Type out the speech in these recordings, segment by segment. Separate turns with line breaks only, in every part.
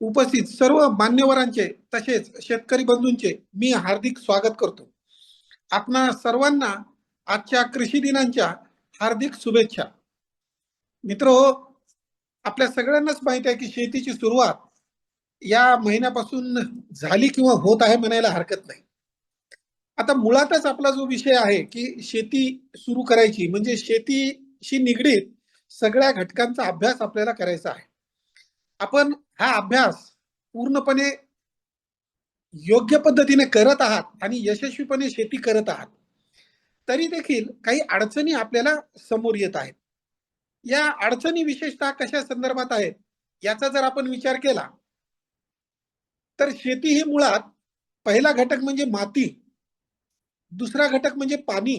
उपस्थित सर्व मान्यवरांचे तसेच शेतकरी बंधूंचे मी हार्दिक स्वागत करतो. आपणा सर्वांना आजच्या कृषी दिनांच्या हार्दिक शुभेच्छा. मित्र हो, आपल्या सगळ्यांनाच माहीत आहे की शेतीची सुरुवात या महिन्यापासून झाली किंवा होत आहे म्हणायला हरकत नाही. आता मुळातच आपला जो विषय आहे की शेती सुरू करायची म्हणजे शेतीशी निगडीत सगळ्या घटकांचा अभ्यास आपल्याला करायचा आहे. आपण हा अभ्यास पूर्णपणे योग्य पद्धतीने करत आहात आणि यशस्वीपणे शेती करत आहात तरी देखील काही अडचणी आपल्याला समोर येत आहेत. या अडचणी विशेषतः कशा संदर्भात आहेत याचा जर आपण विचार केला तर शेती ही मुळात पहिला घटक म्हणजे माती दुसरा घटक म्हणजे पाणी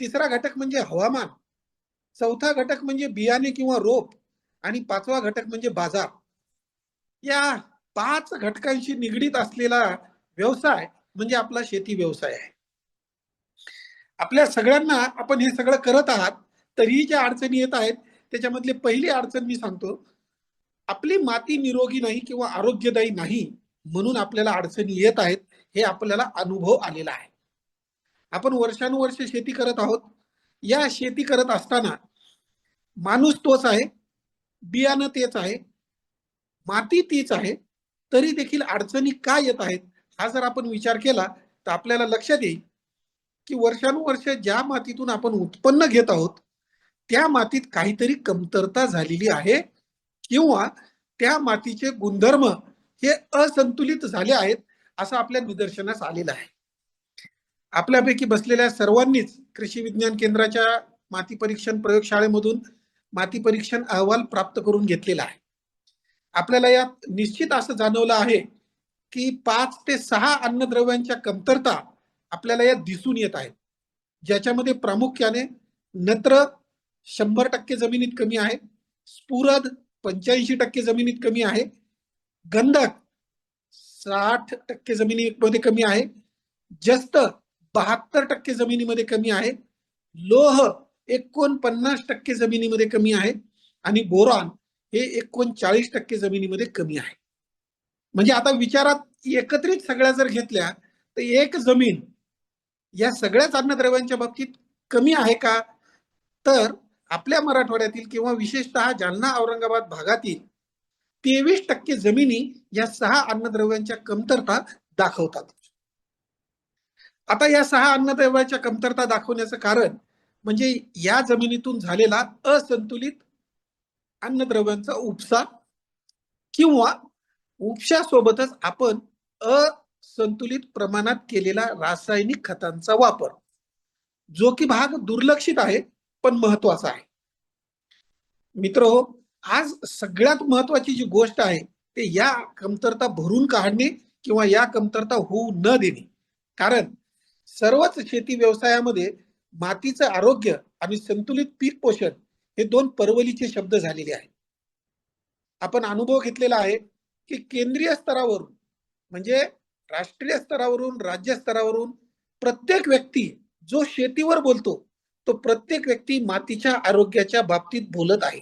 तिसरा घटक म्हणजे हवामान चौथा घटक म्हणजे बियाणे किंवा रोप आणि पाचवा घटक म्हणजे बाजार. या पाच घटकांशी निगडीत असलेला व्यवसाय म्हणजे आपला शेती व्यवसाय आहे. आपल्या सगळ्यांना आपण हे सगळं करत आहात तरीही ज्या अडचणी येत आहेत त्याच्यामधली पहिली अडचण मी सांगतो आपली माती निरोगी नाही किंवा आरोग्यदायी नाही म्हणून आपल्याला अडचणी येत आहेत हे आपल्याला अनुभव आलेला आहे. आपण वर्षानुवर्ष शेती करत आहोत. या शेती करत असताना माणूस तोच आहे बियाणं तेच आहे माती तीच आहे तरी देखील अडचणी का येत आहेत? हा जर आपण विचार केला तर आपल्याला लक्षात येईल की वर्षानुवर्ष ज्या मातीतून आपण उत्पन्न घेत आहोत त्या मातीत काहीतरी कमतरता झालेली आहे किंवा त्या मातीचे गुणधर्म हे असंतुलित झाले आहेत असं आपल्या निदर्शनास आलेलं आहे. आपल्यापैकी बसलेल्या सर्वांनीच कृषी विज्ञान केंद्राच्या माती परीक्षण प्रयोगशाळेमधून माती परीक्षण अहवाल प्राप्त करून घेतलेला आहे. आपल्याला यात निश्चित असं जाणवलं आहे की पाच ते सहा अन्नद्रव्यांच्या कमतरता आपल्याला यात दिसून येत आहेत. ज्याच्यामध्ये प्रामुख्याने नत्र शंभर टक्के जमिनीत कमी आहे स्फुरद पंच्याऐंशी टक्के जमिनीत कमी आहे गंधक साठ टक्के जमिनीमध्ये कमी आहे जस्त बहात्तर टक्के जमिनीमध्ये कमी आहे लोह एकोणपन्नास टक्के जमिनीमध्ये कमी आहे आणि बोरॉन हे एकोणचाळीस टक्के जमिनीमध्ये कमी आहे. म्हणजे आता विचारात एकत्रित सगळ्या जर घेतल्या तर एक जमीन या सगळ्याच अन्नद्रव्यांच्या बाबतीत कमी आहे का? तर आपल्या मराठवाड्यातील किंवा विशेषतः जालना औरंगाबाद भागातील तेवीस टक्के जमिनी या सहा अन्नद्रव्यांच्या कमतरता दाखवतात. आता या सहा अन्नद्रव्याच्या कमतरता दाखवण्याचं कारण म्हणजे या जमिनीतून झालेला असंतुलित अन्नद्रव्यांचा उपसा किंवा उपशासोबतच आपण असंतुलित प्रमाणात केलेला रासायनिक खतांचा वापर जो की भाग दुर्लक्षित आहे पण महत्त्वाचा आहे. मित्र हो आज सगळ्यात महत्वाची जी गोष्ट आहे ते या कमतरता भरून काढणे किंवा या कमतरता होऊ न देणे. कारण सर्वच शेती व्यवसायामध्ये मातीचं आरोग्य आणि संतुलित पीक पोषण हे दोन परवलीचे शब्द झालेले आहेत. आपण अनुभव घेतलेला आहे की केंद्रीय स्तरावरून म्हणजे राष्ट्रीय स्तरावरून राज्य स्तरावरून प्रत्येक व्यक्ती जो शेतीवर बोलतो तो प्रत्येक व्यक्ती मातीच्या आरोग्याच्या बाबतीत बोलत आहे.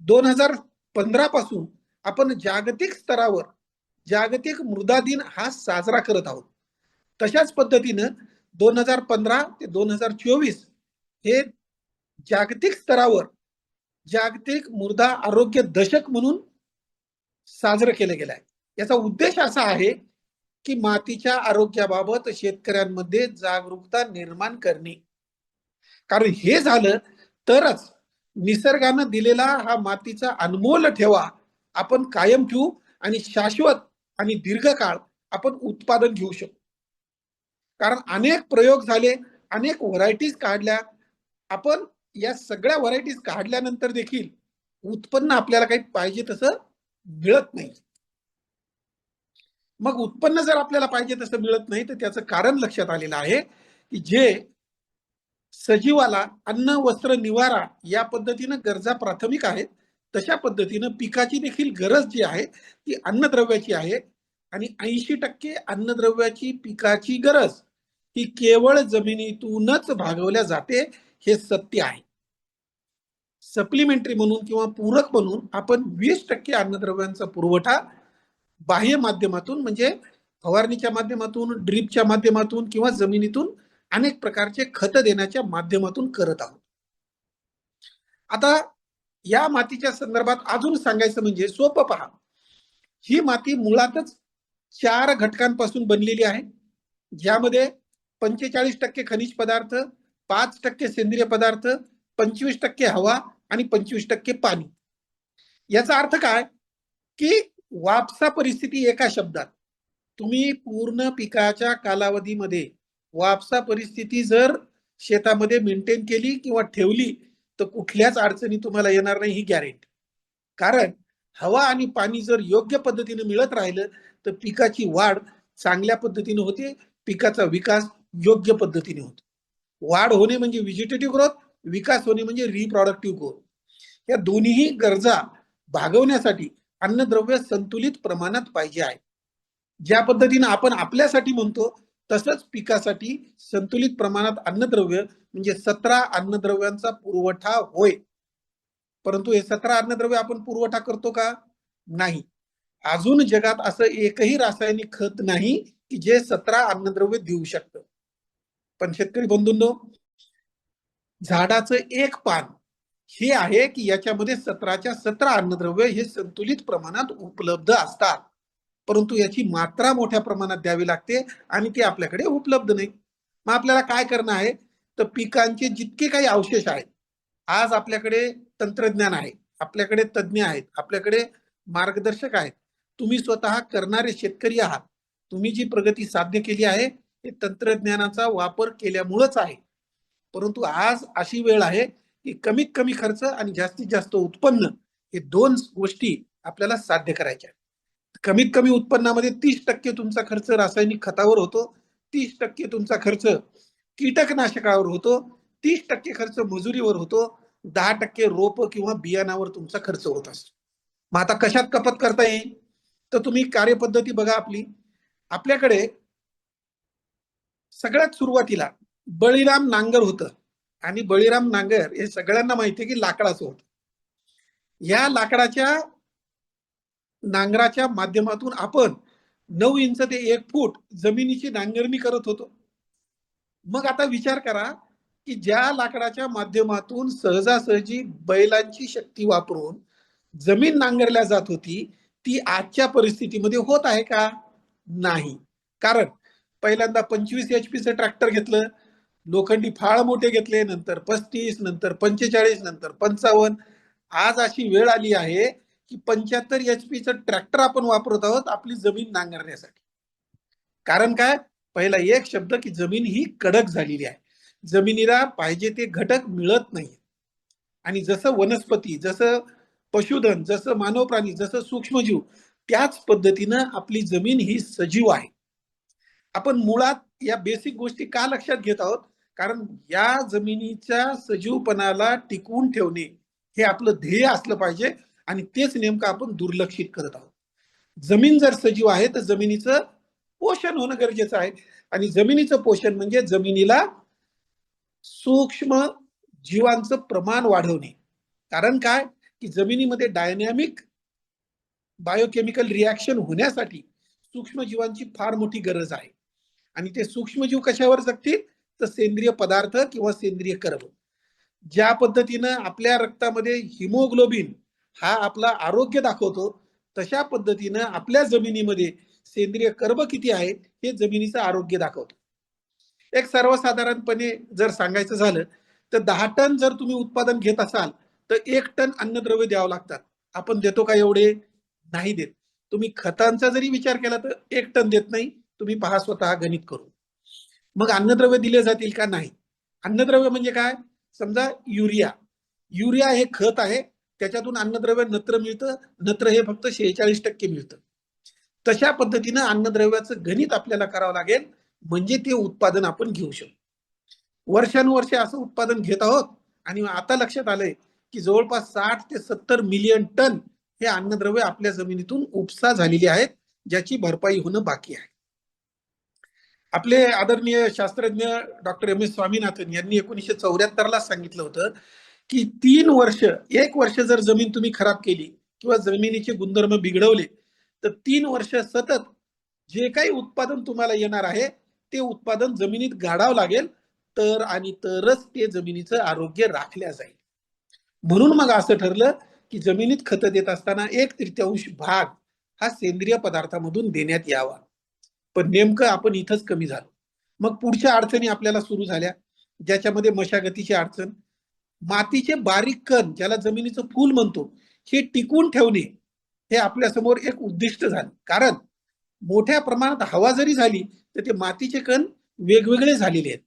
दोन हजार पंधरा पासून आपण जागतिक स्तरावर जागतिक मृदा दिन हा साजरा करत आहोत. तशाच पद्धतीनं दोन हजार पंधरा ते दोन हजार चोवीस हे जागतिक स्तरावर जागतिक मृदा आरोग्य दशक म्हणून साजरं केलं गेलं आहे. याचा उद्देश असा आहे की मातीच्या आरोग्याबाबत शेतकऱ्यांमध्ये जागरूकता निर्माण करणे. कारण हे झालं तरच निसर्गानं दिलेला हा मातीचा अनमोल ठेवा आपण कायम ठेवू आणि शाश्वत आणि दीर्घकाळ आपण उत्पादन घेऊ शकतो कारण अनेक प्रयोग झाले अनेक व्हरायटीज काढल्या. आपण या सगळ्या व्हरायटीज काढल्यानंतर देखील उत्पन्न आपल्याला काही पाहिजे तसं मिळत नाही. मग उत्पन्न जर आपल्याला पाहिजे तसं मिळत नाही तर त्याचं कारण लक्षात आलेलं आहे की जे सजीवाला अन्न वस्त्र निवारा या पद्धतीनं गरजा प्राथमिक आहेत तशा पद्धतीनं पिकाची देखील गरज जी आहे ती अन्नद्रव्याची आहे. आणि ऐंशी टक्के अन्नद्रव्याची पिकाची गरज ही केवळ जमिनीतूनच भागवल्या जाते हे सत्य आहे. सप्लिमेंटरी म्हणून किंवा पूरक म्हणून आपण वीस टक्के अन्नद्रव्यांचा पुरवठा बाह्य माध्यमातून म्हणजे फवारणीच्या माध्यमातून ड्रीपच्या माध्यमातून किंवा जमिनीतून अनेक प्रकारचे खत देण्याच्या माध्यमातून करत आहोत. आता या मातीच्या संदर्भात अजून सांगायचं म्हणजे सोपं पहा. ही माती मुळातच चार घटकांपासून बनलेली आहे. ज्यामध्ये पंचेचाळीस टक्के खनिज पदार्थ पाच टक्के सेंद्रिय पदार्थ पंचवीस टक्के हवा आणि पंचवीस टक्के पाणी. याचा अर्थ काय? की वापसा परिस्थिती एका शब्दात. तुम्ही पूर्ण पिकाच्या कालावधीमध्ये वापसा परिस्थिती जर शेतामध्ये मेंटेन केली किंवा ठेवली तर कुठल्याच अडचणी तुम्हाला येणार नाही ही गॅरेंटी कारण हवा आणि पाणी जर योग्य पद्धतीने मिळत राहिलं तर पिकाची वाढ चांगल्या पद्धतीने होते पिकाचा विकास योग्य पद्धतीने होतो. वाढ होणे म्हणजे व्हिजिटेटिव्ह ग्रोथ विकास होणे म्हणजे रिप्रॉडक्टिव्ह ग्रोथ या दोन्हीही गरजा भागवण्यासाठी अन्नद्रव्य संतुलित प्रमाणात पाहिजे आहे ज्या पद्धतीने आपण आपल्यासाठी म्हणतो तसंच पिकासाठी संतुलित प्रमाणात अन्नद्रव्य म्हणजे सतरा अन्नद्रव्यांचा पुरवठा होय. परंतु हे सतरा अन्नद्रव्य आपण पुरवठा करतो का? नाही. अजून जगात असं एकही रासायनिक खत नाही की जे सतरा अन्नद्रव्य देऊ शकतं. पण शेतकरी बंधूंनो झाडाचं एक पान हे आहे की याच्यामध्ये सतराच्या सतरा अन्नद्रव्य हे संतुलित प्रमाणात उपलब्ध असतात. परंतु याची मात्रा मोठ्या प्रमाणात द्यावी लागते आणि ती आपल्याकडे उपलब्ध नाही. मग आपल्याला काय करणं आहे? तर पिकांचे जितके काही अवशेष आहेत आज आपल्याकडे तंत्रज्ञान आहे आपल्याकडे तज्ज्ञ आहेत आपल्याकडे मार्गदर्शक आहेत. तुम्ही स्वतः करणारे शेतकरी आहात. तुम्ही जी प्रगती साध्य केली आहे हे तंत्रज्ञानाचा वापर केल्यामुळंच आहे. परंतु आज अशी वेळ आहे की कमीत कमी खर्च आणि जास्तीत जास्त उत्पन्न हे दोन गोष्टी आपल्याला साध्य करायच्या कमीत कमी उत्पन्नामध्ये तीस टक्के तुमचा खर्च रासायनिक खतावर होतो तीस टक्के तुमचा खर्च कीटकनाशकावर होतो तीस टक्के खर्च मजुरीवर होतो दहा टक्के रोप किंवा बियाणावर तुमचा खर्च होत असतो. मग आता कशात कपात करता येईल? तर तुम्ही कार्यपद्धती बघा आपली. आपल्याकडे सगळ्यात सुरुवातीला बळीराम नांगर होतं. आणि बळीराम नांगर हे सगळ्यांना माहिती आहे की लाकडाचं होतं. या लाकडाच्या नांगराच्या माध्यमातून आपण नऊ इंच ते एक फूट जमिनीची नांगरणी करत होतो. मग आता विचार करा की ज्या लाकडाच्या माध्यमातून सहजासहजी बैलांची शक्ती वापरून जमीन नांगरल्या जात होती ती आजच्या परिस्थितीमध्ये होत आहे का? नाही. कारण पहिल्यांदा पंचवीस एच पीचं ट्रॅक्टर घेतलं. लोखंडी फाळ मोठे घेतले नंतर पस्तीस नंतर पंचेचाळीस नंतर पंचावन्न. आज अशी वेळ आली आहे की पंच्याहत्तर एच पीचं ट्रॅक्टर आपण वापरत आहोत आपली जमीन नांगरण्यासाठी. कारण काय? पहिला एक शब्द की जमीन ही कडक झालेली आहे. जमिनीला पाहिजे ते घटक मिळत नाही आणि जसं वनस्पती जसं पशुधन जसं मानव प्राणी जसं सूक्ष्मजीव त्याच पद्धतीनं आपली जमीन ही सजीव आहे. आपण मुळात या बेसिक गोष्टी का लक्षात घेत आहोत? कारण या जमिनीच्या सजीवपणाला टिकवून ठेवणे हे आपलं ध्येय असलं पाहिजे आणि तेच नेमकं आपण दुर्लक्षित करत आहोत. जमीन जर सजीव आहे तर जमिनीचं पोषण होणं गरजेचं आहे. आणि जमिनीचं पोषण म्हणजे जमिनीला सूक्ष्म जीवांचं प्रमाण वाढवणे. कारण काय? की जमिनीमध्ये डायनॅमिक बायोकेमिकल रिॲक्शन होण्यासाठी सूक्ष्म जीवांची फार मोठी गरज आहे. आणि ते सूक्ष्मजीव कशावर जगतील? तर सेंद्रिय पदार्थ किंवा सेंद्रिय कर्ब ज्या पद्धतीनं आपल्या रक्तामध्ये हिमोग्लोबिन हा आपला आरोग्य दाखवतो तशा पद्धतीनं आपल्या जमिनीमध्ये सेंद्रिय कर्ब किती आहेत हे जमिनीचं आरोग्य दाखवतो. एक सर्वसाधारणपणे जर सांगायचं झालं तर दहा टन जर तुम्ही उत्पादन घेत असाल तर एक टन अन्नद्रव्य द्यावं लागतात. आपण देतो का एवढे? नाही देत. तुम्ही खतांचा जरी विचार केला तर एक टन देत नाही. तुम्ही पहा स्वतः गणित करून. मग अन्नद्रव्य दिले जातील का नाही? अन्नद्रव्य म्हणजे काय? समजा युरिया. युरिया हे खत आहे त्याच्यातून अन्नद्रव्य नत्र मिळतं नत्र हे फक्त शेहेचाळीस टक्के मिळतं. तशा पद्धतीनं अन्नद्रव्याचं गणित आपल्याला करावं लागेल म्हणजे ते उत्पादन आपण घेऊ शकतो. वर्षानुवर्षे असं उत्पादन घेत आहोत आणि आता लक्षात आलंय की जवळपास साठ ते सत्तर मिलियन टन हे अन्नद्रव्य आपल्या जमिनीतून उपसा झालेली आहेत ज्याची भरपाई होणं बाकी आहे. आपले आदरणीय शास्त्रज्ञ डॉक्टर एम एस स्वामीनाथन यांनी एकोणीसशे चौऱ्याहत्तरला सांगितलं होतं की तीन वर्ष एक वर्ष जर जमीन तुम्ही खराब केली किंवा जमिनीचे गुणधर्म बिघडवले तर तीन वर्ष सतत जे काही उत्पादन तुम्हाला येणार आहे ते उत्पादन जमिनीत गाडावं लागेल तर आणि तरच ते जमिनीचं आरोग्य राखल्या जाईल. म्हणून मग असं ठरलं की जमिनीत खतं देत असताना एक तृतीयांश भाग हा सेंद्रिय पदार्थामधून देण्यात यावा. पण नेमकं आपण इथंच कमी झालो. मग पुढच्या अडचणी आपल्याला सुरू झाल्या. ज्याच्यामध्ये मशागतीची अडचण मातीचे बारीक कण ज्याला जमिनीचं फूल म्हणतो हे टिकून ठेवणे हे आपल्यासमोर एक उद्दिष्ट झालं. कारण मोठ्या प्रमाणात हवा जरी झाली तर ते मातीचे कण वेगवेगळे झालेले आहेत.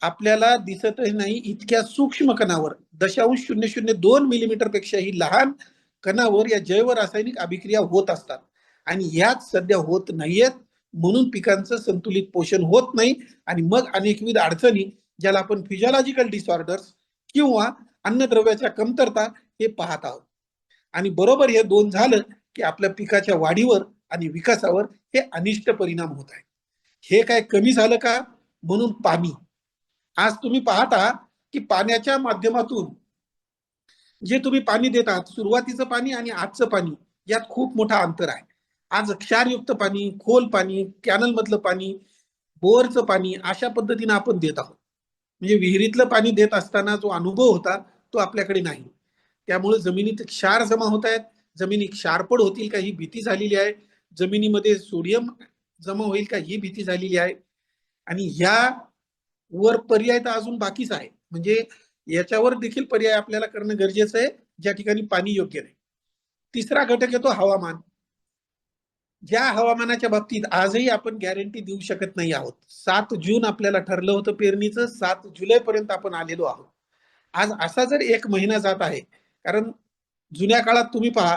आपल्याला दिसतही नाही इतक्या सूक्ष्म कणावर. दशांश शून्य शून्य दोन मिलीमीटर पेक्षाही लहान कणावर या जैव रासायनिक अभिक्रिया होत असतात. आणि याच सध्या होत नाहीयेत. म्हणून पिकांचं संतुलित पोषण होत नाही आणि मग अनेकविध अडचणी ज्याला आपण फिजिओलॉजिकल डिसऑर्डर्स किंवा अन्नद्रव्याच्या कमतरता हे पाहत आहोत. आणि बरोबर हे दोन झालं की आपल्या पिकाच्या वाढीवर आणि विकासावर हे अनिष्ट परिणाम होत आहे हे काय कमी झालं का? म्हणून पाणी. आज तुम्ही पाहता की पाण्याच्या माध्यमातून जे तुम्ही पाणी देतात सुरुवातीचं पाणी आणि आजचं पाणी यात खूप मोठा अंतर आहे. आज क्षारयुक्त पाणी खोल पाणी कॅनल मधलं पाणी बोअरचं पाणी अशा पद्धतीने आपण देत आहोत. म्हणजे विहिरीतलं पाणी देत असताना जो अनुभव होता तो आपल्याकडे नाही. त्यामुळे जमिनीत क्षार जमा होत आहेत. जमिनी क्षारपड होतील का ही भीती झालेली आहे. जमिनीमध्ये सोडियम जमा होईल का ही भीती झालेली आहे. आणि ह्या वर पर्याय तर अजून बाकीच आहे. म्हणजे याच्यावर देखील पर्याय आपल्याला करणं गरजेचं आहे. ज्या ठिकाणी पाणी योग्य नाही. तिसरा घटक येतो हवामान. ज्या हवामानाच्या बाबतीत आजही आपण गॅरंटी देऊ शकत नाही आहोत. सात जून आपल्याला ठरलं होतं पेरणीचं. सात जुलै पर्यंत आपण आलेलो आहोत. आज असा जर एक महिना जात आहे कारण जुन्या काळात तुम्ही पहा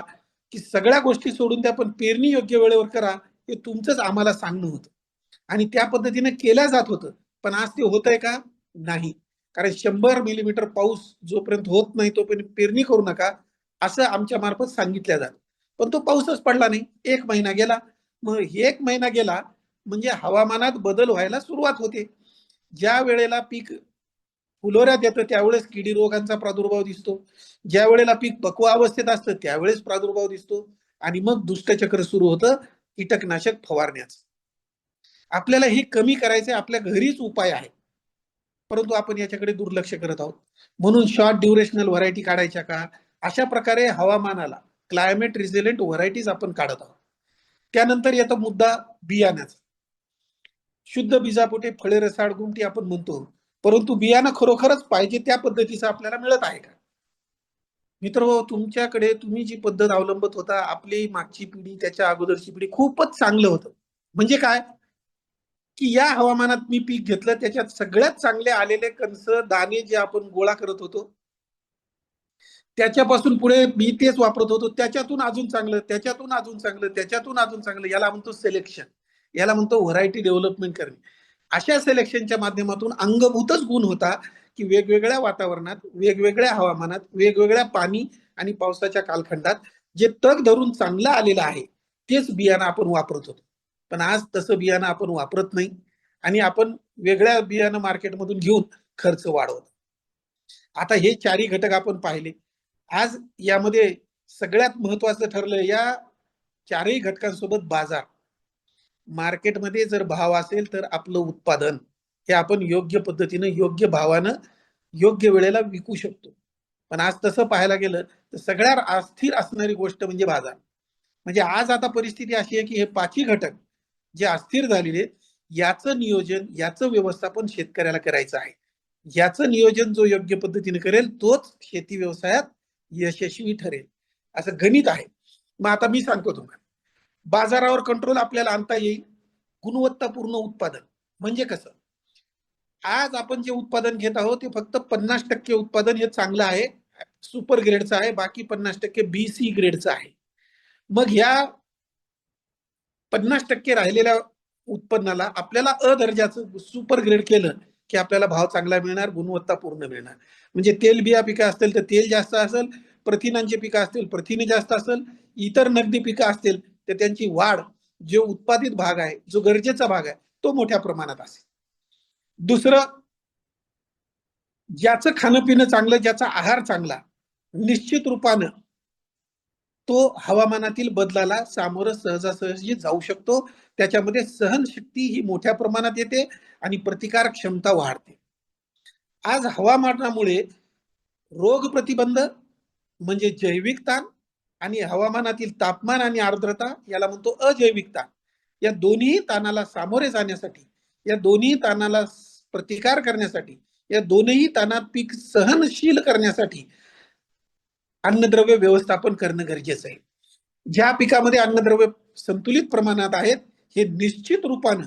की सगळ्या गोष्टी सोडून त्या पण पेरणी योग्य वेळेवर करा हे तुमचंच आम्हाला सांगणं होतं. आणि त्या पद्धतीने केल्या जात होतं. पण आज ते होत आहे का? नाही. कारण शंभर मिलीमीटर पाऊस जोपर्यंत होत नाही तोपर्यंत पेरणी करू नका असं आमच्या मार्फत सांगितल्या जात. पण तो पाऊसच पडला नाही. एक महिना गेला. मग एक महिना गेला म्हणजे हवामानात बदल व्हायला सुरुवात होते. ज्या वेळेला पीक फुलोऱ्यात येतं त्यावेळेस किडी रोगांचा प्रादुर्भाव दिसतो. ज्या वेळेला पीक पक्वा अवस्थेत असतं त्यावेळेस प्रादुर्भाव दिसतो. आणि मग दुष्टचक्र सुरू होतं कीटकनाशक फवारण्याचं. आपल्याला हे कमी करायचे आपल्या घरीच उपाय आहे परंतु आपण याच्याकडे दुर्लक्ष करत आहोत. म्हणून शॉर्ट ड्युरेशनल व्हरायटी काढायच्या का? अशा प्रकारे हवामानाला क्लायमेट रिझिलेंट व्हरायटीज आपण काढत आहोत. त्यानंतर येतो मुद्दा बियाण्याचा. शुद्ध बीजापोटे फळे रसाळ गुमटी आपण म्हणतो. परंतु बियाणं खरोखरच पाहिजे त्या पद्धतीचं आपल्याला मिळत आहे का? मित्र हो, तुमच्याकडे तुम्ही जी पद्धत अवलंबत होता आपली मागची पिढी त्याच्या अगोदरची पिढी खूपच चांगलं होतं. म्हणजे काय? की या हवामानात मी पीक घेतलं त्याच्यात सगळ्यात चांगले आलेले कणस दाणे जे आपण गोळा करत होतो त्याच्यापासून पुढे मी तेच वापरत होतो. त्याच्यातून अजून चांगलं त्याच्यातून अजून चांगलं त्याच्यातून अजून चांगलं याला म्हणतो सिलेक्शन याला म्हणतो व्हरायटी डेव्हलपमेंट करणे. अशा सिलेक्शनच्या माध्यमातून अंगभूतच गुण होता की वेगवेगळ्या वातावरणात वेगवेगळ्या हवामानात वेगवेगळ्या पाणी आणि पावसाच्या कालखंडात जे तग धरून चांगलं आलेलं आहे तेच बियाणं आपण वापरत होतो. पण आज तसं बियाणं आपण वापरत नाही आणि आपण वेगळ्या बियाणं मार्केटमधून घेऊन खर्च वाढवतो. आता हे चारही घटक आपण पाहिले. आज यामध्ये सगळ्यात महत्वाचं ठरलं या चारही घटकांसोबत बाजार. मार्केटमध्ये जर भाव असेल तर आपलं उत्पादन हे आपण योग्य पद्धतीनं योग्य भावानं योग्य वेळेला विकू शकतो. पण आज तसं पाहायला गेलं तर सगळ्यात अस्थिर असणारी गोष्ट म्हणजे बाजार. म्हणजे आज आता परिस्थिती अशी आहे की हे पाचही घटक जे अस्थिर झालेले याचं नियोजन याचं व्यवस्थापन शेतकऱ्याला करायचं आहे. याचं नियोजन जो योग्य पद्धतीने करेल तोच शेती व्यवसायात यशस्वी ठरेल. असं गणित आहे. मग आता मी सांगतो तुम्हाला. बाजारावर कंट्रोल आपल्याला आणता येईल. गुणवत्तापूर्ण उत्पादन. म्हणजे कसं? आज आपण जे उत्पादन घेत आहोत ते फक्त पन्नास टक्के उत्पादन हे चांगलं आहे. सुपर ग्रेडचं आहे. बाकी पन्नास टक्के बी सी ग्रेडचं आहे. मग ह्या पन्नास टक्के राहिलेल्या उत्पन्नाला आपल्याला अ दर्जाचं सुपर ग्रेड केलं. की आपल्याला भाव चांगला मिळणार गुणवत्ता पूर्ण मिळणार. म्हणजे तेल बिया पिकं असतील तर तेल जास्त असेल प्रथिनांची पिकं असतील प्रथिने जास्त असेल इतर नगदी पिकं असतील तर त्यांची वाढ जो उत्पादित भाग आहे जो गरजेचा भाग आहे तो मोठ्या प्रमाणात असेल. दुसरं ज्याचं खाणं पिणं चांगलं ज्याचा आहार चांगला निश्चित रूपानं तो हवामानातील बदलाला सामोरं सहजासहजी जाऊ शकतो. त्याच्यामध्ये सहनशक्ती ही मोठ्या प्रमाणात येते. आणि प्रतिकार क्षमता वाढते. आज हवामानामुळे रोग प्रतिबंध म्हणजे जैविक ताण आणि हवामानातील तापमान आणि आर्द्रता याला म्हणतो अजैविक ताण. या दोन्ही ताणाला सामोरे जाण्यासाठी या दोन्ही ताणाला प्रतिकार करण्यासाठी या दोनही ताणात पीक सहनशील करण्यासाठी अन्नद्रव्य व्यवस्थापन करणं गरजेचं आहे. ज्या पिकामध्ये अन्नद्रव्य संतुलित प्रमाणात आहेत हे निश्चित रूपानं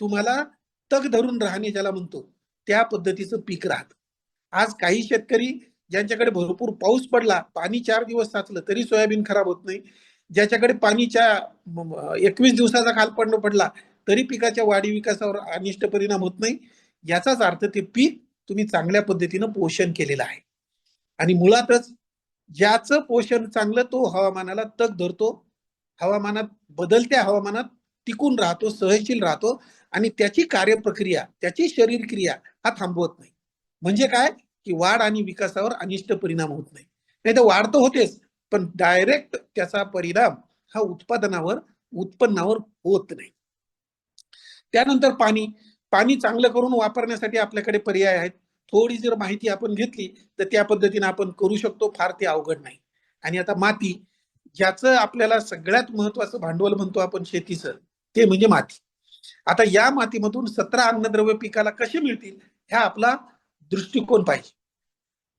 तुम्हाला तग धरून राहणे ज्याला म्हणतो त्या पद्धतीचं पीक राहत. आज काही शेतकरी ज्यांच्याकडे भरपूर पाऊस पडला पाणी चार दिवस साचलं तरी सोयाबीन खराब होत नाही. ज्याच्याकडे पाणीच्या एकवीस दिवसाचा खालपड पडला तरी पिकाच्या वाढी विकासावर अनिष्ट परिणाम होत नाही. याचाच अर्थ ते पीक तुम्ही चांगल्या पद्धतीनं पोषण केलेलं आहे. आणि मुळातच ज्याचं पोषण चांगलं तो हवामानाला तग धरतो. हवामानात बदलत्या हवामानात टिकून राहतो सहनशील राहतो. आणि त्याची कार्यप्रक्रिया त्याची शरीर क्रिया हा थांबवत नाही. म्हणजे काय? की वाढ आणि विकासावर अनिष्ट परिणाम होत नाही. नाही तर वाढ तर होतेच पण डायरेक्ट त्याचा परिणाम हा उत्पादनावर उत्पन्नावर होत नाही. त्यानंतर पाणी. पाणी चांगलं करून वापरण्यासाठी आपल्याकडे पर्याय आहेत. थोडी जर माहिती आपण घेतली तर त्या पद्धतीने आपण करू शकतो फार ते अवघड नाही. आणि आता माती ज्याचं आपल्याला सगळ्यात महत्वाचं भांडवल म्हणतो आपण शेतीचं ते म्हणजे माती. आता या मातीमधून सतरा अन्नद्रव्य पिकाला कसे मिळतील ह्या आपला दृष्टिकोन पाहिजे.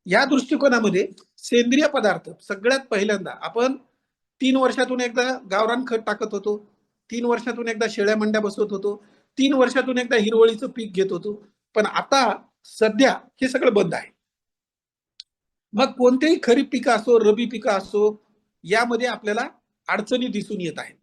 या दृष्टिकोनामध्ये सेंद्रिय पदार्थ सगळ्यात पहिल्यांदा आपण तीन वर्षातून एकदा गावरान खत टाकत होतो तीन वर्षातून एकदा शेळ्या मंड्या बसवत होतो तीन वर्षातून एकदा हिरवळीचं पीक घेत होतो. पण आता सध्या हे सगळं बंद आहे. मग कोणतेही खरीप पिकं असो रबी पिकं असो यामध्ये आपल्याला अडचणी दिसून येत आहेत.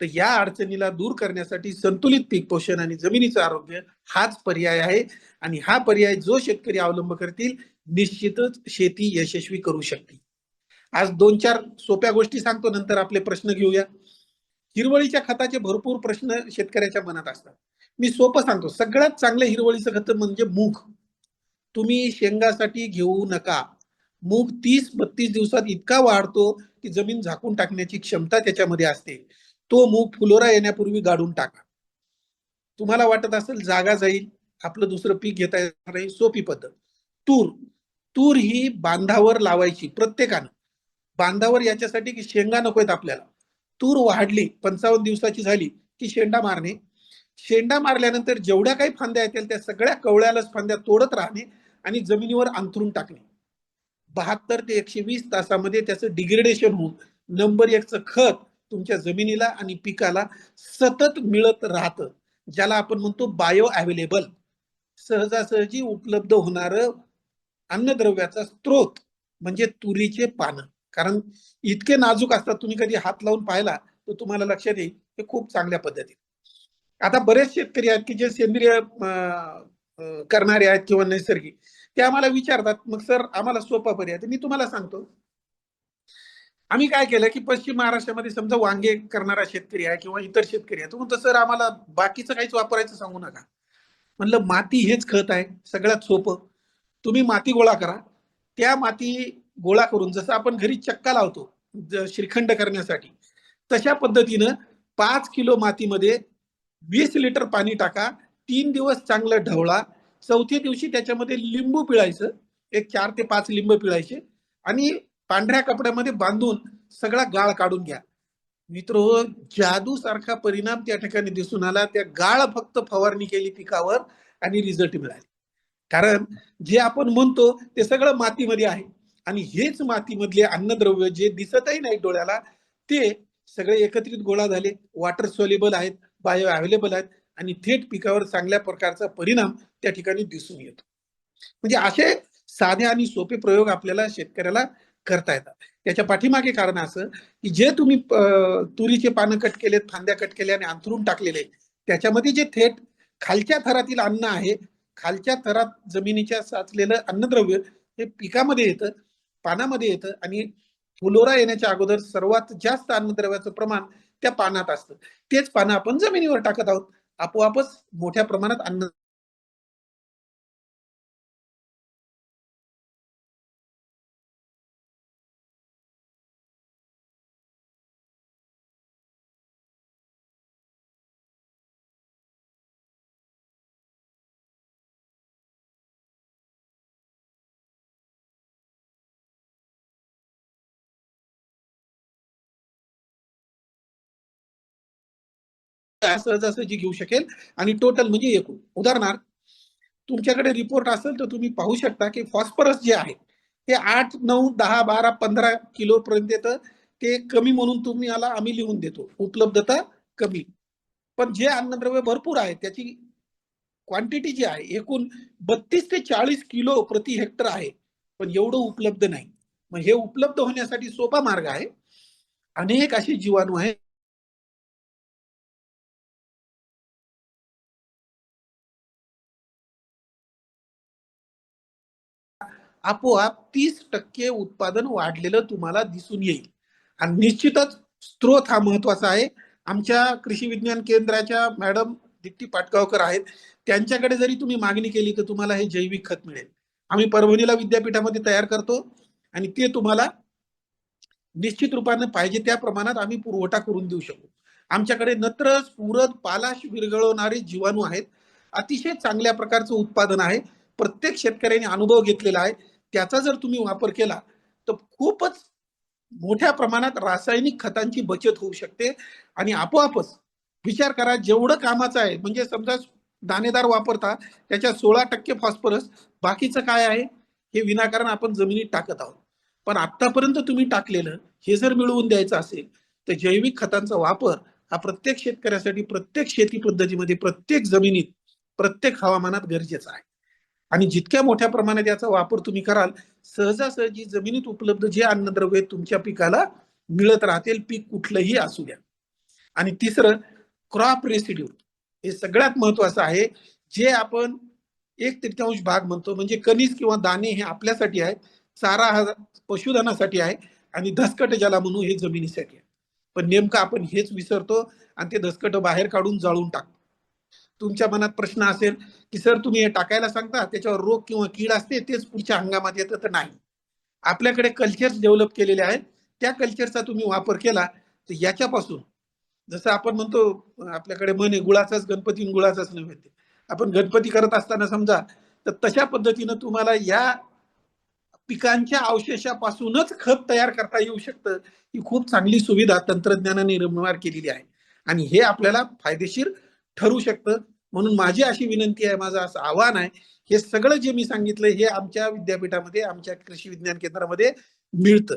तर या अडचणीला दूर करण्यासाठी संतुलित पीक पोषण आणि जमिनीचं आरोग्य हाच पर्याय आहे. आणि हा पर्याय जो शेतकरी अवलंब करतील निश्चितच शेती यशस्वी करू शकते आज दोन चार सोप्या गोष्टी सांगतो नंतर आपले प्रश्न घेऊया. हिरवळीच्या खताचे भरपूर प्रश्न शेतकऱ्याच्या मनात असतात. मी सोपं सांगतो सगळ्यात चांगलं हिरवळीचं खत म्हणजे मूग. तुम्ही शेंगासाठी घेऊ नका. मूग तीस बत्तीस दिवसात इतका वाढतो की जमीन झाकून टाकण्याची क्षमता त्याच्यामध्ये असते. तो मूग फुलोरा येण्यापूर्वी गाडून टाका. तुम्हाला वाटत असेल जागा जाईल आपलं दुसरं पीक घेता येणार नाही सोपी पद्धत. तूर तूर ही बांधावर लावायची प्रत्येकानं. बांधावर याच्यासाठी की शेंगा नकोयत आपल्याला. तूर वाढली पंचावन्न दिवसाची झाली की शेंडा मारणे. शेंडा मारल्यानंतर जेवढ्या काही फांद्या येतील त्या सगळ्या कवळ्यालाच फांद्या तोडत राहणे आणि जमिनीवर अंथरून टाकणे. बहात्तर ते एकशे वीस तासामध्ये त्याचं डिग्रेडेशन होऊन नंबर एकचं खत तुमच्या जमिनीला आणि पिकाला सतत मिळत राहतं. ज्याला आपण म्हणतो बायो अवेलेबल सहजासहजी उपलब्ध होणार अन्नद्रव्याचा स्त्रोत म्हणजे तुरीचे पानं. कारण इतके नाजूक असतात तुम्ही कधी हात लावून पाहिला तर तुम्हाला लक्षात येईल हे खूप चांगल्या पद्धतीने आता बरेच शेतकरी आहेत की जे सेंद्रिय करणारे आहेत किंवा नैसर्गिक ते आम्हाला विचारतात मग सर आम्हाला सोपा पर्याय तर मी तुम्हाला सांगतो आम्ही काय केलं की पश्चिम महाराष्ट्रामध्ये समजा वांगे करणारा शेतकरी आहे किंवा इतर शेतकरी आहे तो म्हणतो सर आम्हाला बाकीचं काहीच वापरायचं सांगू नका. म्हणलं माती हेच खत आहे सगळ्यात सोपं. तुम्ही माती गोळा करा. त्या माती गोळा करून जसं आपण घरी चक्का लावतो श्रीखंड करण्यासाठी तशा पद्धतीनं पाच किलो मातीमध्ये वीस लिटर पाणी टाका तीन दिवस चांगलं ढवळा चौथ्या दिवशी त्याच्यामध्ये लिंबू पिळायचं एक चार ते पाच लिंब पिळायचे आणि पांढऱ्या कपड्यामध्ये बांधून सगळा गाळ काढून घ्या. मित्र जादू सारखा परिणाम त्या ठिकाणी दिसून आला. त्या गाळ फक्त फवारणी केली पिकावर आणि रिझल्ट मिळाले. कारण जे आपण म्हणतो ते सगळं मातीमध्ये आहे. आणि हेच मातीमधले अन्नद्रव्य जे दिसतही नाही डोळ्याला ते सगळे एकत्रित गोळा झाले. वॉटर सोलेबल आहेत बायो अवेलेबल आहेत आणि थेट पिकावर चांगल्या प्रकारचा परिणाम त्या ठिकाणी दिसून येतो. म्हणजे असे साधे आणि सोपे प्रयोग आपल्याला शेतकऱ्याला करता येतात. त्याच्या पाठीमागे कारण असं की जे तुम्ही तुरीचे पानं कट केलेत फांद्या कट केल्या आणि अंथरून टाकलेले त्याच्यामध्ये जे थेट खालच्या थरातील अन्न आहे खालच्या थरात जमिनीच्या साचलेलं अन्नद्रव्य हे पिकामध्ये येतं पानामध्ये येतं आणि फुलोरा येण्याच्या अगोदर सर्वात जास्त अन्नद्रव्याचं प्रमाण त्या पानात असतं. तेच पानं आपण जमिनीवर टाकत आहोत. आपोआपच मोठ्या प्रमाणात अन्न सहजासहजी घेऊ शकेल. आणि टोटल म्हणजे एकूण. उदाहरणार्थ तुमच्याकडे रिपोर्ट असेल तर तुम्ही पाहू शकता की फॉस्फरस जे आहे ते आठ नऊ दहा बारा पंधरा किलो पर्यंत येतं. ते कमी म्हणून तुम्ही आला आम्ही लिहून देतो. उपलब्धता कमी. पण जे अन्नद्रव्य भरपूर आहे त्याची क्वांटिटी जी आहे एकूण बत्तीस ते चाळीस किलो प्रति हेक्टर आहे. पण एवढं उपलब्ध नाही. मग हे उपलब्ध होण्यासाठी सोपा मार्ग आहे. अनेक अशी जीवाणू आहेत आपोआप तीस टक्के उत्पादन वाढलेलं तुम्हाला दिसून येईल. आणि निश्चितच स्त्रोत हा महत्त्वाचा आहे. आमच्या कृषी विज्ञान केंद्राच्या मॅडम दीप्ती पाटगावकर आहेत. त्यांच्याकडे जरी तुम्ही मागणी केली तर तुम्हाला हे जैविक खत मिळेल. आम्ही परभणीला विद्यापीठामध्ये तयार करतो आणि ते तुम्हाला निश्चित रूपाने पाहिजे त्या प्रमाणात आम्ही पुरवठा करून देऊ शकू. आमच्याकडे नत्र पुरद पालाश विरघळवणारे जीवाणू आहेत. अतिशय चांगल्या प्रकारचं उत्पादन आहे. प्रत्येक शेतकऱ्याने अनुभव घेतलेला आहे. त्याचा जर तुम्ही वापर केला तर खूपच मोठ्या प्रमाणात रासायनिक खतांची बचत होऊ शकते आणि आपोआपच विचार करा जेवढं कामाचं आहे म्हणजे समजा दाणेदार वापरता त्याच्या सोळा टक्के फॉस्फरस बाकीचं काय आहे? हे विनाकारण आपण जमिनीत टाकत आहोत. पण आतापर्यंत तुम्ही टाकलेलं हे जर मिळवून द्यायचं असेल तर जैविक खतांचा वापर हा प्रत्येक शेतकऱ्यासाठी प्रत्येक शेती पद्धतीमध्ये प्रत्येक जमिनीत प्रत्येक हवामानात गरजेचा आहे. आणि जितक्या मोठ्या प्रमाणात याचा वापर तुम्ही कराल सहजासहजी जमिनीत उपलब्ध जे अन्नद्रव्य तुमच्या पिकाला मिळत राहतील पीक कुठलंही असू द्या. आणि तिसरं क्रॉप रेसिड्यू हे सगळ्यात महत्वाचं आहे. जे आपण एक तृतीयांश भाग म्हणतो म्हणजे कणीस किंवा दाणे हे आपल्यासाठी आहेत चारा हा पशुधनासाठी आहे आणि धसकट ज्याला म्हणू हे जमिनीसाठी आहे. पण नेमकं आपण हेच विसरतो आणि ते धसकट बाहेर काढून जाळून टाकतो. तुमच्या मनात प्रश्न असेल की सर तुम्ही हे टाकायला सांगता त्याच्यावर रोग किंवा कीड असते तेच पुढच्या हंगामात येतं तर नाही. आपल्याकडे कल्चर्स डेव्हलप केलेले आहेत. त्या कल्चरचा तुम्ही वापर केला तर याच्यापासून जसं आपण म्हणतो आपल्याकडे म्हणे गुळाचाच गणपती गुळाचाच नव्हे आपण गणपती करत असताना समजा तर तशा पद्धतीनं तुम्हाला या पिकांच्या अवशेषापासूनच खत तयार करता येऊ शकतं. ही खूप चांगली सुविधा तंत्रज्ञानाने निर्माण केलेली आहे. आणि हे आपल्याला फायदेशीर ठरू शकतं. म्हणून माझी अशी विनंती आहे माझं असं आव्हान आहे हे सगळं जे मी सांगितलं हे आमच्या विद्यापीठामध्ये आमच्या कृषी विज्ञान केंद्रामध्ये मिळतं.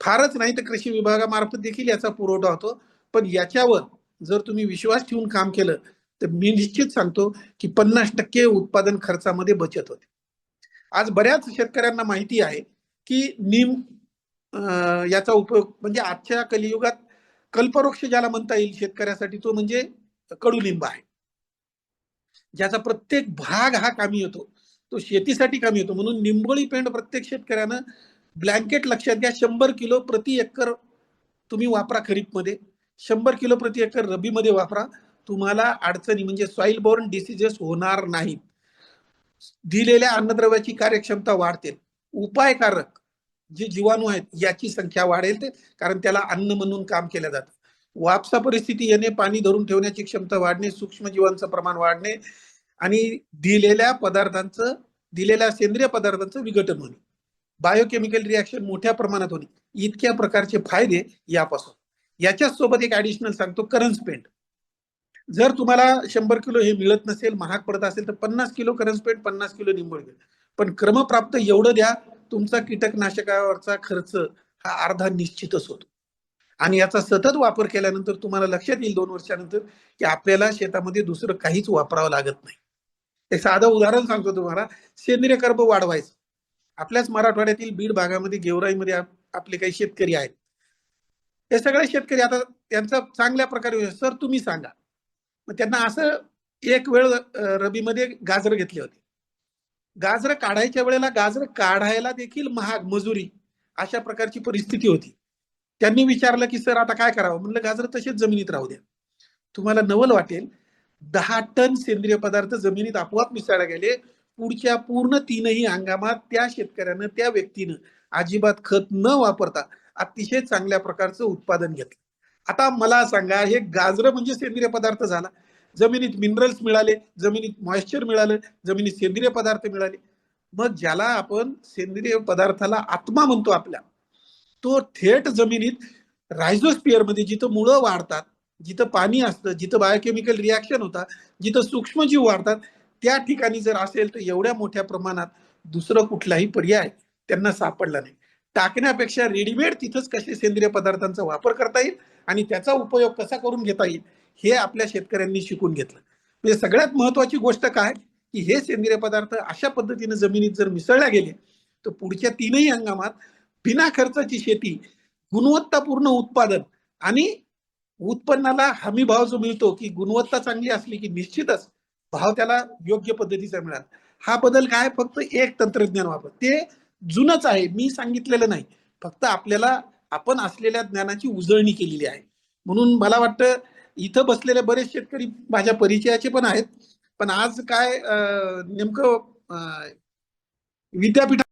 फारच नाही तर कृषी विभागामार्फत देखील याचा पुरवठा होतो. पण याच्यावर जर तुम्ही विश्वास ठेवून काम केलं तर मी निश्चित सांगतो की पन्नास टक्के उत्पादन खर्चामध्ये बचत होते. आज बऱ्याच शेतकऱ्यांना माहिती आहे की नीम याचा उपयोग म्हणजे आजच्या कलियुगात कल्पवृक्ष ज्याला म्हणता येईल शेतकऱ्यासाठी तो म्हणजे कडुलिंब आहे. ज्याचा प्रत्येक भाग हा कामी येतो. तो शेतीसाठी कामी येतो. म्हणून निंबोळी पेंड प्रत्येक शेतकऱ्यानं ब्लँकेट लक्षात घ्या. शंभर किलो प्रति एकर तुम्ही वापरा खरीपमध्ये. शंभर किलो प्रति एकर रबीमध्ये वापरा. तुम्हाला अडचणी म्हणजे सॉइल बोर्न डिसिजेस होणार नाहीत. दिलेल्या अन्नद्रव्याची कार्यक्षमता वाढते. उपायकारक जे जीवाणू आहेत याची संख्या वाढेल ते. कारण त्याला अन्न म्हणून काम केलं जातं. वापसा परिस्थिती येणे पाणी धरून ठेवण्याची क्षमता वाढणे सूक्ष्मजीवांचं प्रमाण वाढणे आणि दिलेल्या पदार्थांचं दिलेल्या सेंद्रिय पदार्थांचं विघटन होणे. बायोकेमिकल रिॲक्शन मोठ्या प्रमाणात होणे. इतक्या प्रकारचे फायदे यापासून. याच्याच सोबत एक ऍडिशनल सांगतो करन्स पेंट जर तुम्हाला शंभर किलो हे मिळत नसेल महाग पडत असेल तर पन्नास किलो करन्स पेंट पन्नास किलो निंबळ पण क्रमप्राप्त एवढं द्या तुमचा कीटकनाशकावरचा खर्च हा अर्धा निश्चितच होतो. आणि याचा सतत वापर केल्यानंतर तुम्हाला लक्षात येईल दोन वर्षानंतर की आपल्याला शेतामध्ये दुसरं काहीच वापरावं लागत नाही. एक साधं उदाहरण सांगतो तुम्हाला. सेंद्रिय कर्ब वाढवायचं. आपल्याच मराठवाड्यातील बीड भागामध्ये गेवराईमध्ये आपले काही शेतकरी आहेत. हे सगळे शेतकरी आता त्यांचा चांगल्या प्रकारे सर तुम्ही सांगा. मग त्यांना असं एक वेळ रबीमध्ये गाजर घेतले होते. गाजर काढायच्या वेळेला गाजर काढायला देखील महाग मजुरी अशा प्रकारची परिस्थिती होती. त्यांनी विचारलं की सर आता काय करावं? म्हणलं गाजर तसेच जमिनीत राहू द्या. तुम्हाला नवल वाटेल दहा टन सेंद्रिय पदार्थ जमिनीत आपोआप मिसळला गेले. पुढच्या पूर्ण तीनही हंगामात त्या शेतकऱ्यानं त्या व्यक्तीनं अजिबात खत न वापरता अतिशय चांगल्या प्रकारचं उत्पादन घेतलं. आता मला सांगा हे गाजर म्हणजे सेंद्रिय पदार्थ झाला. जमिनीत मिनरल्स मिळाले जमिनीत मॉइश्चर मिळालं जमिनीत सेंद्रिय पदार्थ मिळाले. मग ज्याला आपण सेंद्रिय पदार्थाला आत्मा म्हणतो आपल्या तो थेट जमिनीत रायझोस्पियरमध्ये जिथं मुळं वाढतात जिथं पाणी असतं जिथं बायोकेमिकल रिॲक्शन होतात जिथं सूक्ष्मजीव वाढतात त्या ठिकाणी जर असेल तर एवढ्या मोठ्या प्रमाणात दुसरं कुठलाही पर्याय त्यांना सापडला नाही. टाकण्यापेक्षा रेडीमेड तिथंच कसे सेंद्रिय पदार्थांचा वापर करता येईल आणि त्याचा उपयोग कसा करून घेता येईल हे आपल्या शेतकऱ्यांनी शिकून घेतलं. म्हणजे सगळ्यात महत्वाची गोष्ट काय? की हे सेंद्रिय पदार्थ अशा पद्धतीने जमिनीत जर मिसळल्या गेले तर पुढच्या तीनही हंगामात बिना खर्चाची शेती गुणवत्तापूर्ण उत्पादन आणि उत्पन्नाला हमी भाव जो मिळतो की गुणवत्ता चांगली असली की निश्चितच भाव त्याला योग्य पद्धतीचा मिळाल हा बदल काय फक्त एक तंत्रज्ञान वापर. ते जुनच आहे. मी सांगितलेलं नाही. फक्त आपल्याला आपण असलेल्या ज्ञानाची उजळणी केलेली आहे. म्हणून मला वाटतं इथं बसलेले बरेच शेतकरी माझ्या परिचयाचे पण आहेत. पण आज काय नेमकं विद्यापीठ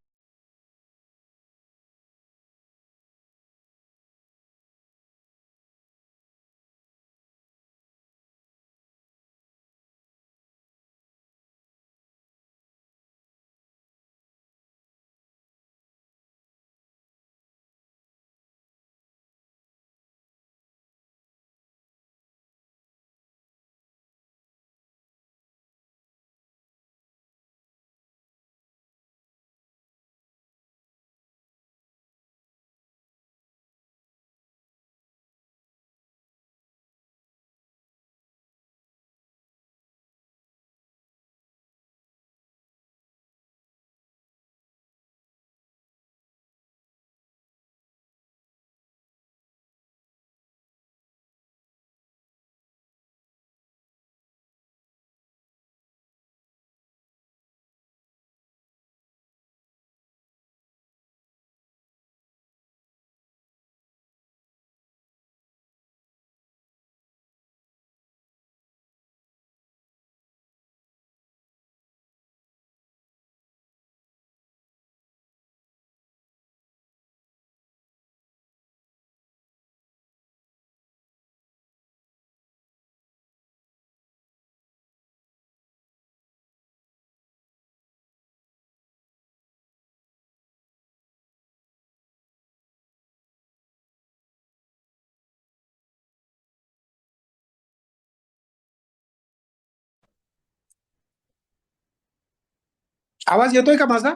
आवाज येतोय का माझा?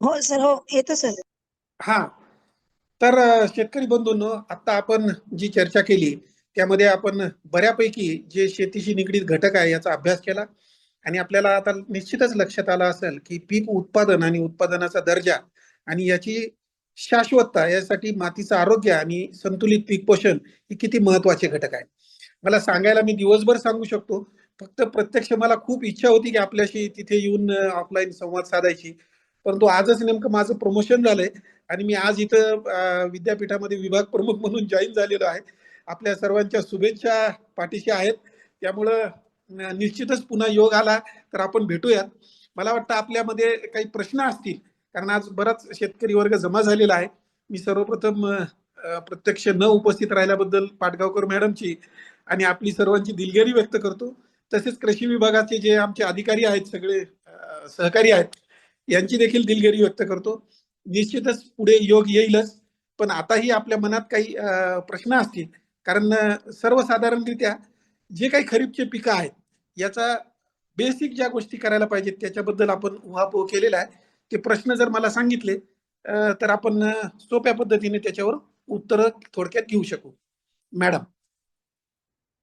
हो सर हो येतो सर.
हा. तर शेतकरी बंधूंनो आता आपण जी चर्चा केली त्यामध्ये आपण बऱ्यापैकी जे शेतीशी निगडीत घटक आहे याचा अभ्यास केला. आणि आपल्याला आता निश्चितच लक्षात आलं असेल की पीक उत्पादन आणि उत्पादनाचा दर्जा आणि याची शाश्वतता यासाठी मातीचं आरोग्य आणि संतुलित पीक पोषण हे किती महत्त्वाचे घटक आहे. मला सांगायला मी दिवसभर सांगू शकतो. फक्त प्रत्यक्ष मला खूप इच्छा होती की आपल्याशी तिथे येऊन ऑफलाईन संवाद साधायची. परंतु आजच नेमकं माझं प्रमोशन झालंय आणि मी आज इथं विद्यापीठामध्ये विभाग प्रमुख म्हणून जॉईन झालेलो आहे. आपल्या सर्वांच्या शुभेच्छा पाठीशी आहेत. त्यामुळं निश्चितच पुन्हा योग आला तर आपण भेटूयात मला वाटतं आपल्यामध्ये काही प्रश्न असतील कारण आज बराच शेतकरी वर्ग जमा झालेला आहे. मी सर्वप्रथम प्रत्यक्ष न उपस्थित राहिल्याबद्दल पाटगावकर मॅडमची आणि आपली सर्वांची दिलगिरी व्यक्त करतो. तसेच कृषी विभागाचे जे आमचे अधिकारी आहेत सगळे सहकारी आहेत यांची देखील दिलगिरी व्यक्त करतो. निश्चितच पुढे योग येईलच पण आताही आपल्या मनात काही प्रश्न असतील. कारण सर्वसाधारणरित्या जे काही खरीपचे पिकं आहेत याचा बेसिक ज्या गोष्टी करायला पाहिजेत त्याच्याबद्दल आपण उहापोह केलेला आहे. ते प्रश्न जर मला सांगितले तर आपण सोप्या पद्धतीने त्याच्यावर उत्तरं थोडक्यात घेऊ शकू. मॅडम.